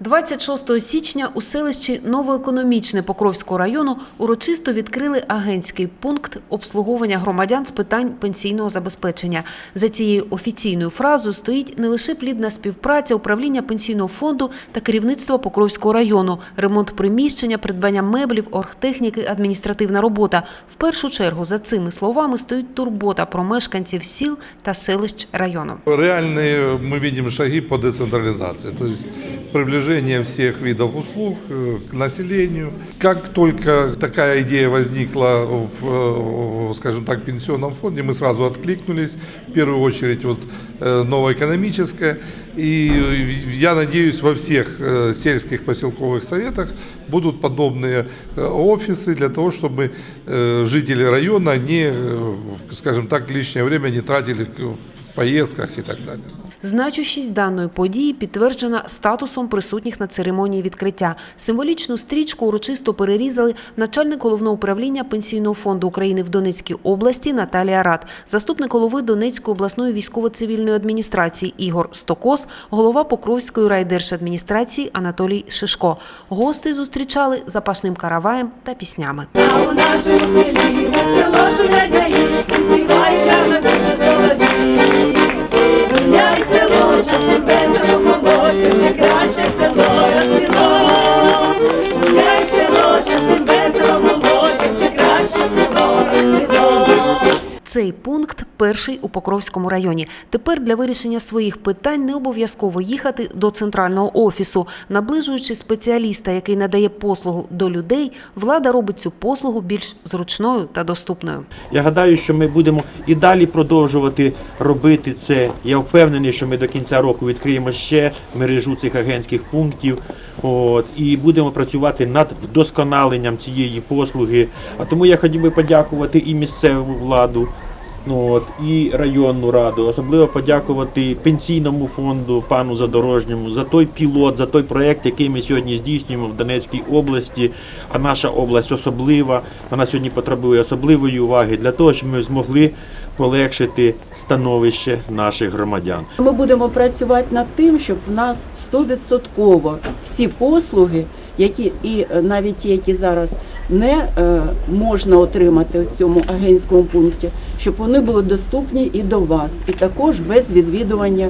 26 січня у селищі Новоекономічне Покровського району урочисто відкрили агентський пункт обслуговування громадян з питань пенсійного забезпечення. За цією офіційною фразою стоїть не лише плідна співпраця управління пенсійного фонду та керівництва Покровського району, ремонт приміщення, придбання меблів, оргтехніки, адміністративна робота. В першу чергу за цими словами стоїть турбота про мешканців сіл та селищ району. Реальные мы видим шаги по децентрализации, то есть приближение всех видов услуг э, к населению. Как только такая идея возникла в, э, скажем так, пенсионном фонде, мы сразу откликнулись, в первую очередь вот э, новоэкономическая. И я надеюсь, во всех сельских поселковых советах будут подобные офисы для того, чтобы жители района не, скажем так, лишнее время не тратили в поездках и так далее. Значущість даної події підтверджена статусом присутніх на церемонії відкриття. Символічну стрічку урочисто перерізали начальник головного управління Пенсійного фонду України в Донецькій області Наталія Рад, заступник голови Донецької обласної військово-цивільної адміністрації Ігор Стокос, голова Покровської райдержадміністрації Анатолій Шишко. Гости зустрічали запашним караваєм та піснями. А у нашому селі село, тебе запомогло, що це краще село розцвіло. Гуляй село, що тебе запомогло, що це краще село розцвіло. Цей пункт перший у Покровському районі. Тепер для вирішення своїх питань не обов'язково їхати до центрального офісу. Наближуючи спеціаліста, який надає послугу до людей, влада робить цю послугу більш зручною та доступною. Я гадаю, що ми будемо і далі продовжувати робити це. Я впевнений, що ми до кінця року відкриємо ще мережу цих агентських пунктів. От, і будемо працювати над вдосконаленням цієї послуги. А тому я хотів би подякувати і місцеву владу, ну, от, і районну раду, особливо подякувати пенсійному фонду пану Задорожньому за той пілот, за той проект, який ми сьогодні здійснюємо в Донецькій області. А наша область особлива, вона сьогодні потребує особливої уваги для того, щоб ми змогли полегшити становище наших громадян. Ми будемо працювати над тим, щоб в нас 100% всі послуги, які і е, навіть ті, які зараз не е, можна отримати у цьому агентському пункті, щоб вони були доступні і до вас, і також без відвідування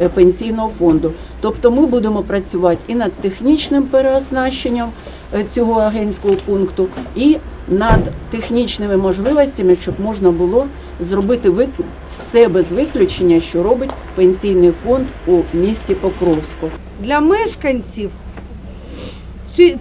е, пенсійного фонду. Тобто ми будемо працювати і над технічним переоснащенням е, цього агентського пункту, і над технічними можливостями, щоб можна було зробити вик... все без виключення, що робить пенсійний фонд у місті Покровську. для мешканців ці-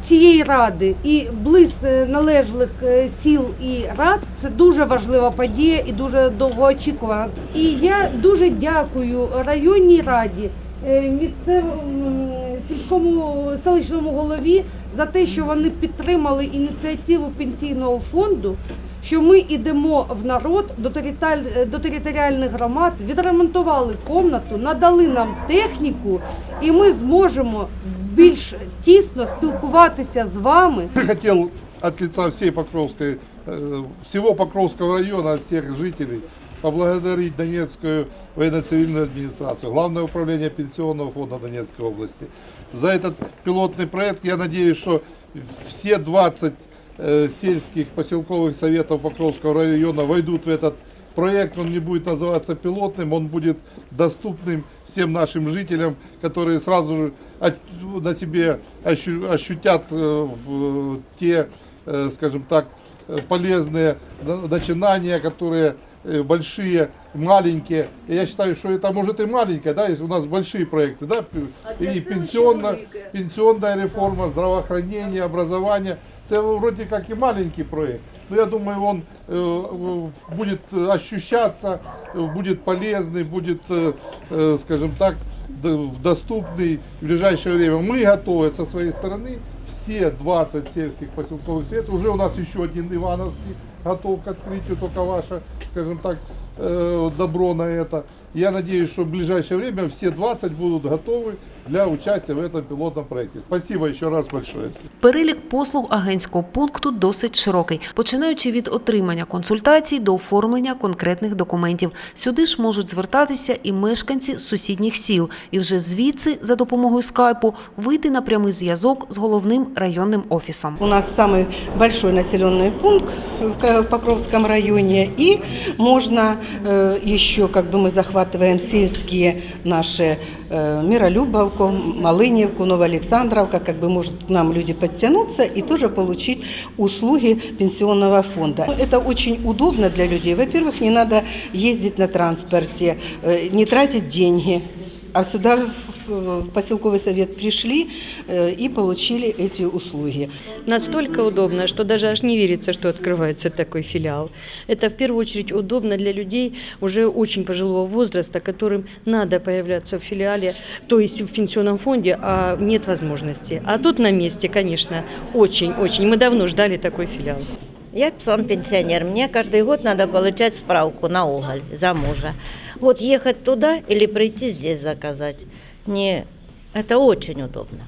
цієї ради і близь е, належних е, сіл і рад це дуже важлива подія і дуже довгоочікувана. І я дуже дякую районній раді, е, місцевому сільському селищному голові за те, що вони підтримали ініціативу пенсійного фонду. Що ми йдемо в народ до територіаль- до територіальних громад, відремонтували комнату, надали нам техніку, і ми зможемо більш тісно спілкуватися з вами. Я хотел от лица всей Покровской, э, всего Покровского района, от всех жителей, поблагодарить Донецкую военно-цивильную администрацию, Главное управление Пенсионного фонда Донецкой области за этот пилотный проект. Я надеюсь, что все 20 э, сельских поселковых советов Покровского района войдут в этот проект. Он не будет называться пилотным, он будет доступным всем нашим жителям, которые сразу же от- на себе ощу- ощутят э, те, э, скажем так, э, полезные на- начинания, которые большие, маленькие. И я считаю, что это может и маленькое, да, если у нас большие проекты, да, п- и пенсионная, пенсионная реформа, здравоохранение, образование. Это вроде как и маленький проект, но я думаю, он э, будет ощущаться, будет полезный, будет, э, скажем так, д- доступный в ближайшее время. Мы готовы со своей стороны, все 20 сельских поселковых советов, уже у нас еще один Ивановский готов к открытию, только ваше, скажем так, э, добро на это. Я надеюсь, что в ближайшее время все 20 будут готовы для участия в этом пилотном проекте. Спасибо еще раз большое. Перелік послуг агентського пункту досить широкий, починаючи від отримання консультацій до оформлення конкретних документів. Сюди ж можуть звертатися і мешканці сусідніх сіл, і вже звідси за допомогою скайпу вийти на прямий зв'язок з головним районним офісом. У нас самый большой населенный пункт в К- в Покровском районе, и можно э, еще, как бы мы захватываем сельские наши э, Миролюбовку, Малыневку, Новоалександровка, как бы может к нам люди подтянуться и тоже получить услуги пенсионного фонда. Это очень удобно для людей. Во-первых, не надо ездить на транспорте, э, не тратить деньги, а сюда в поселковый совет пришли э, и получили эти услуги. Настолько удобно, что даже аж не верится, что открывается такой филиал. Это в первую очередь удобно для людей уже очень пожилого возраста, которым надо появляться в филиале, то есть в пенсионном фонде, а нет возможности. А тут на месте, конечно, очень-очень. Мы давно ждали такой филиал. Я сам пенсионер. Мне каждый год надо получать справку на уголь за мужа. Вот ехать туда или прийти здесь заказать. Не, это очень удобно.